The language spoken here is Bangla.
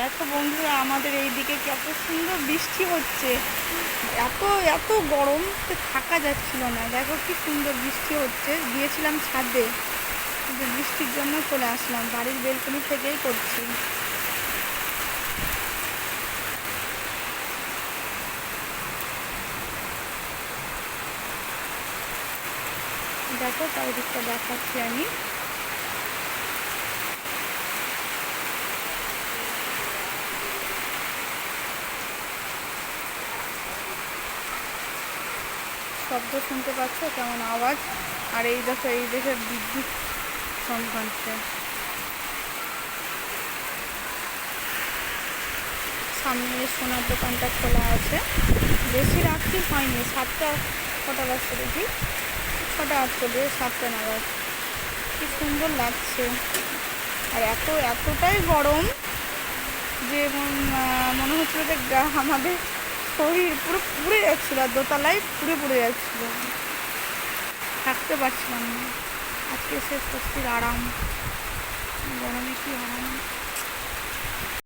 দেখো বন্ধুরা, আমাদের এই দিকে কত সুন্দর বৃষ্টি হচ্ছে? এত এত গরম থাকা যাচ্ছিল না। দেখো কি সুন্দর বৃষ্টি হচ্ছে। গিয়েছিলাম ছাদে, কিন্তু বৃষ্টির জন্য চলে আসলাম। বাড়ির বেলকনি থেকেই করছি। দেখো চারিদিকটা দেখাচ্ছি আমি। শব্দ শুনতে পাচ্ছ? কেমন আওয়াজ? আর এই দেখো, এই দেশের বিদ্যুৎ চমকাচ্ছে সামনে সোনার দোকানটা খোলা আছে। বেশি রাত্রি হয়নি, সাতটা, কটা বাজছে দেখি? ছটা আটচল্লিশ, সাতটা নাগাদ। কি সুন্দর লাগছে। আর এত, এতটাই গরম যে মনে হচ্ছিল যে আমাদের শরীর পুরো পুড়ে যাচ্ছিল আর দোতলায় পুড়ে পুড়ে যাচ্ছিল। থাকতে পারছিলাম না। আজকে শেষ করছি আরাম। গরমে কি আরাম।